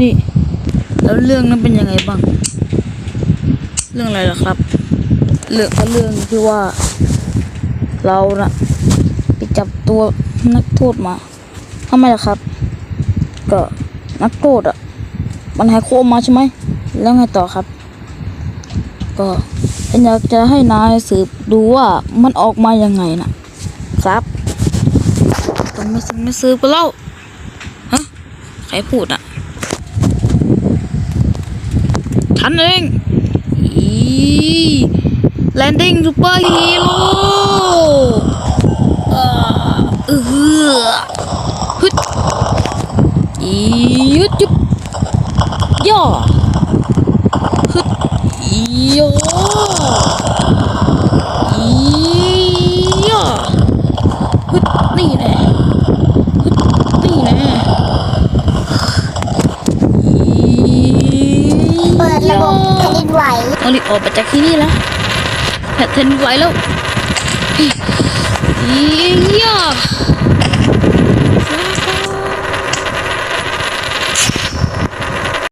นี่ แล้วเรื่องนั้นเป็นยังไงบ้าง เรื่องอะไรล่ะครับ เรื่องเรื่องที่ว่า เราน่ะไปจับตัวนักโทษมาทำไมล่ะครับ ก็นักโทษอะ มันหายโคมมาใช่ไหม แล้วไงต่อครับ ก็ฉันอยากจะให้นายสืบดูว่ามันออกมายังไงนะครับต้องไม่สืบไม่สืบกันแล้วฮะใครพูดอะ ฉันเองอีแลนดิ้งซูเปอร์ฮีโร่เออฮึดอียุดยุบย่อฮึดอีย่ออีย่อฮึดนี่แน่ฮึดนี่แน่อี เปิดระบบแผ่นดินไหวต้องรีบออกไปจากที่นี่แล้วแผ่นดินไหวแล้วอีย่า